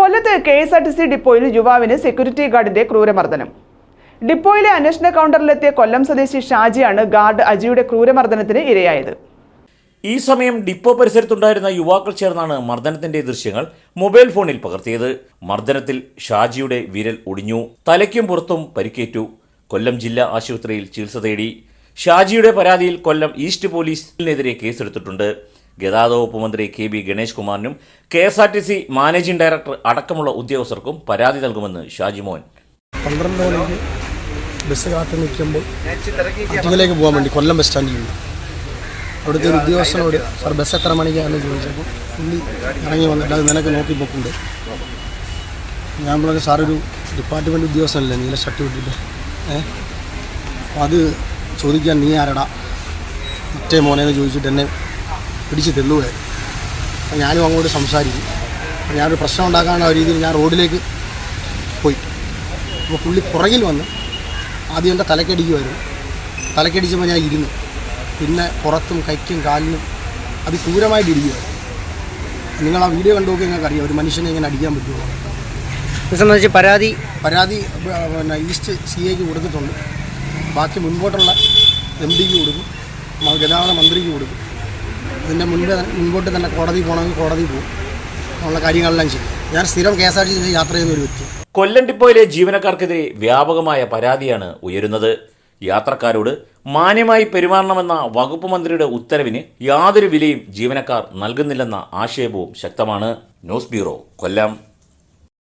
കൊല്ലത്ത് K S R T C ഡിപ്പോയിൽ യുവാവിന് സെക്യൂരിറ്റി ഗാർഡിന്റെ ക്രൂരമർദ്ദനം. ഡിപ്പോയിലെ അന്വേഷണ കൗണ്ടറിലെത്തിയ കൊല്ലം സ്വദേശി ഷാജിയാണ് ഗാർഡ് അജിയുടെ ക്രൂരമർദ്ദനത്തിന് ഇരയായത്. ഈ സമയം ഡിപ്പോ പരിസരത്തുണ്ടായിരുന്ന യുവാക്കൾ ചേർന്നാണ് മർദ്ദനത്തിന്റെ ദൃശ്യങ്ങൾ മൊബൈൽ ഫോണിൽ പകർത്തിയത്. മർദ്ദനത്തിൽ ഷാജിയുടെ വിരൽ ഒടിഞ്ഞു. തലയ്ക്കും പുറത്തും പരിക്കേറ്റു. കൊല്ലം ജില്ലാ ആശുപത്രിയിൽ ചികിത്സ തേടി. ഷാജിയുടെ പരാതിയിൽ കൊല്ലം ഈസ്റ്റ് പോലീസിനെതിരെ കേസെടുത്തിട്ടുണ്ട്. ഗതാഗത വകുപ്പ് K B Ganesh കുമാറിനും K S R T C managing director അടക്കമുള്ള ഉദ്യോഗസ്ഥർക്കും പരാതി നൽകുമെന്ന് ഷാജി മോൻ. പന്ത്രണ്ട് മണിക്ക് ബസ് കാത്തു നിൽക്കുമ്പോൾ അറ്റിങ്ങിലേക്ക് പോകാൻ വേണ്ടി കൊല്ലം ബസ് സ്റ്റാൻഡിലുണ്ട്. അവിടുത്തെ ഒരു ഉദ്യോഗസ്ഥനോട് സാർ ബസ് എത്ര മണിക്കാണെന്ന് ചോദിച്ചപ്പോൾ പുള്ളി ഇറങ്ങി വന്നിട്ട് അത് നിനക്ക് നോക്കി പോക്കുണ്ട് ഞാൻ പറഞ്ഞു സാർ ഒരു ഡിപ്പാർട്ട്മെന്റ് ഉദ്യോഗസ്ഥനല്ലേ? നീല ഷർട്ട് വിട്ടിട്ട് ഏ? അപ്പോൾ അത് ചോദിക്കാൻ നീ ആരടാ? മറ്റേ മോനേന്ന് ചോദിച്ചിട്ട് എന്നെ പിടിച്ച് തെള്ളുകയായിരുന്നു അപ്പം ഞാനും അങ്ങോട്ട് സംസാരിക്കും അപ്പം ഞാനൊരു പ്രശ്നം ഉണ്ടാക്കാനുള്ള രീതിയിൽ ഞാൻ റോഡിലേക്ക് പോയി. അപ്പോൾ പുള്ളി പുറകിൽ വന്ന് ആദ്യം എന്റെ തലക്കടിക്കുമായിരുന്നു തലക്കടിച്ചപ്പോൾ ഞാൻ ഇരുന്നു. പിന്നെ പുറത്തും കൈക്കും കാലിനും അതിക്രൂരമായിട്ട് ഇടിക്കുമായിരുന്നു നിങ്ങൾ ആ വീഡിയോ കണ്ടു നോക്കി നിങ്ങൾക്ക് അറിയാം ഒരു മനുഷ്യനെ ഇങ്ങനെ അടിക്കാൻ പറ്റുമോ? സംബന്ധിച്ച് പരാതി? പരാതി പിന്നെ ഈസ്റ്റ് സി എക്ക് കൊടുത്തിട്ടുണ്ട്. ബാക്കി മുൻപോട്ടുള്ള എം ഡിക്ക് കൊടുക്കും. ഗതാഗത മന്ത്രിക്ക് കൊടുക്കും. ഇതിന്റെ മുൻപ് മുൻപോട്ട് തന്നെ കോടതി പോകണമെങ്കിൽ കോടതി പോകും. ഉള്ള കാര്യങ്ങളെല്ലാം ചെയ്യും. ഞാൻ സ്ഥിരം K S R T C യാത്ര ചെയ്യുന്ന ഒരു വ്യക്തി കൊല്ലം ഡിപ്പോയിലെ ജീവനക്കാർക്കെതിരെ വ്യാപകമായ പരാതിയാണ് ഉയരുന്നത്. യാത്രക്കാരോട് മാന്യമായി പെരുമാറണമെന്ന വകുപ്പ് മന്ത്രിയുടെ ഉത്തരവിന് യാതൊരു വിലയും ജീവനക്കാർ നൽകുന്നില്ലെന്ന ആക്ഷേപവും ശക്തമാണ്. News bureau Kollam.